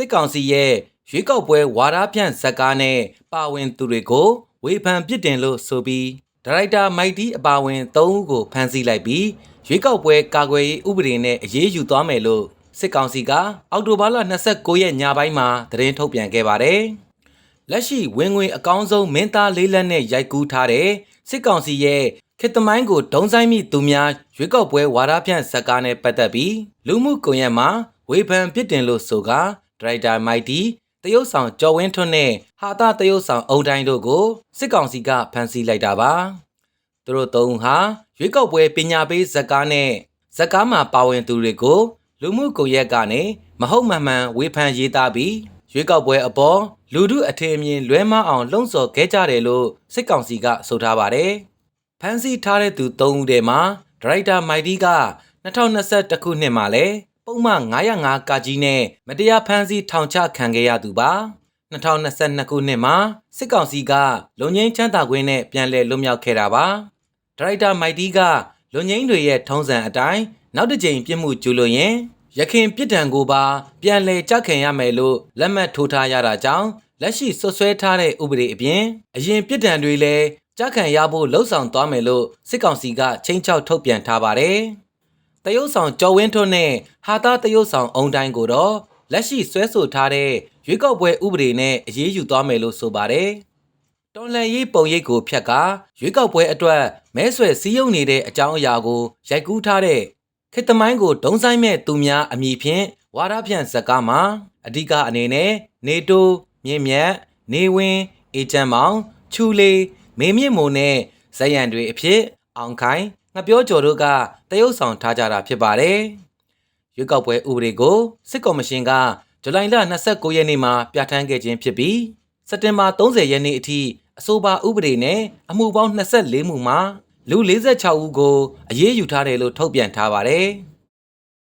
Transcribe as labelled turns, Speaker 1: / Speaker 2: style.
Speaker 1: စစ်ကောင်စီရဲ့ရွေးကောက်ပွဲဝါဒဖြန့်ဇက်ကားနဲ့ပါဝင်သူတွေကိုဝေဖန်ပြစ်တင်လို့ဆိုပြီးဒါရိုက်တာမိုက်တီအပါဝင်၃ဦးကိုဖမ်းဆီးလိုက်ပြီးရွေးကောက်ပွဲကာကွယ်ရေးဥပဒေနဲ့အရေးယူသွားမယ်လို့စစ်ကောင်စီကအောက်တိုဘာလ29ရက်ညပိုင်းမှာသတင်းထုတ်ပြန်ခဲ့ပါတယ်။လက်ရှိဝင်ငွေအကောင်းဆုံးမင်းသားလေးလက်နဲ့ရိုက်ကူးထားတဲ့စစ်ကောင်စီရဲ့ခေတ်သမိုင်းကိုဒုံဆိုင်မိသူများရွေးကောက်ပွဲဝါဒဖြန့်ဇက်ကားနဲ့ပတ်သက်ပြီးလူမှုကွန်ရက်မှာဝေဖန်ပြစ်တင်လို့ဆိုကာ ဒရိုက်တာမိုက်တီတရုတ်ဆောင်ကျော်ဝင်းထွန်းနဲ့ဟာတာတရုတ်ဆောင်အုံတိုင်းတို့ကိုစစ်ကောင်စီကဖမ်းဆီးလိုက်တာပါသူတို့သုံးဦးဟာရွေးကောက်ပွဲပညာပေးဇက်ကားနဲ့ဇက်ကားမှာပါဝင်သူတွေကိုလူမှုကွန်ရက်ကနေမဟုတ်မှန်မှန်ဝေဖန်ရေးသားပြီးရွေးကောက်ပွဲအပေါ်လူထုအထင်အမြင်လွဲမှားအောင်လှုံ့ဆော်ခဲ့ကြတယ်လို့စစ်ကောင်စီကဆိုထားပါတယ်။ဖမ်းဆီးထားတဲ့သူ၃ဦးထဲမှာဒရိုက်တာမိုက်တီက2021ခုနှစ်မှာလဲ ပုံမှန်905ကာကြီးနဲ့မတရားဖမ်းဆီးထောင်ချခံခဲ့ရသူပါ2022ခုနှစ်မှာစစ်ကောင်စီကလုံငင်းချမ်းသာခွင့်နဲ့ပြန်လည်လွတ်မြောက်ခဲ့တာပါဒရိုက်တာမိုက်တီကလုံငင်းတွေရဲ့ထုံးစံအတိုင်းနောက်တစ်ကြိမ်ပြစ်မှုကျူးလွန်ရင်ရခင်ပြစ်ဒဏ်ကိုပါပြန်လည်ကြခင်ရမယ်လို့လက်မှတ်ထိုးထားရတာကြောင့်လက်ရှိဆွဆွဲထားတဲ့ဥပဒေအပြင်အရင်ပြစ်ဒဏ်တွေလည်းကြခံရဖို့လှုံ့ဆော်သွားမယ်လို့စစ်ကောင်စီကချင်းချောက်ထုတ်ပြန်ထားပါတယ်။ တရုတ်ဆောင်ကျော်ဝင်းထွန်းနဲ့ဟာသားတရုတ်ဆောင်အုံတိုင်းကိုတော့လက်ရှိဆွဲဆိုထားတဲ့ရွေးကောက်ပွဲဥပဒေနဲ့အရေးယူသွားမယ်လို့ဆိုပါတယ်။တော်လန်ရေးပုံရိပ်ကိုဖျက်ကရွေးကောက်ပွဲအတွက်မဲဆွယ်စည်းရုံးနေတဲ့အကြောင်းအရာကိုရိုက်ကူးထားတဲ့ခေတ်သမိုင်းကိုဒုံဆိုင်မဲ့သူများအမည်ဖြင့်ဝါဒဖြန့်ဇက်ကားမှာအဓိကအနေနဲ့နေတိုးမြင့်မြတ်နေဝင်းအေချမ်းမောင်ချူလီမေမြင့်မိုံနဲ့ဇယံတွေအဖြစ်အောင်ခိုင် ငပြောကျော်တို့ကတရုတ်ဆောင်ထားကြတာဖြစ်ပါတယ်။ရွေးကောက်ပွဲဥပဒေကိုစစ်ကော်မရှင်ကဇူလိုင်လ29ရက်နေ့မှာပြဋ္ဌာန်းခဲ့ခြင်းဖြစ်ပြီးစက်တင်ဘာ30ရက်နေ့အထိအဆိုပါဥပဒေနဲ့အမှုပေါင်း24မှုမှာလူ46ဦးကိုအရေးယူထားတယ်လို့ထုတ်ပြန်ထားပါတယ်။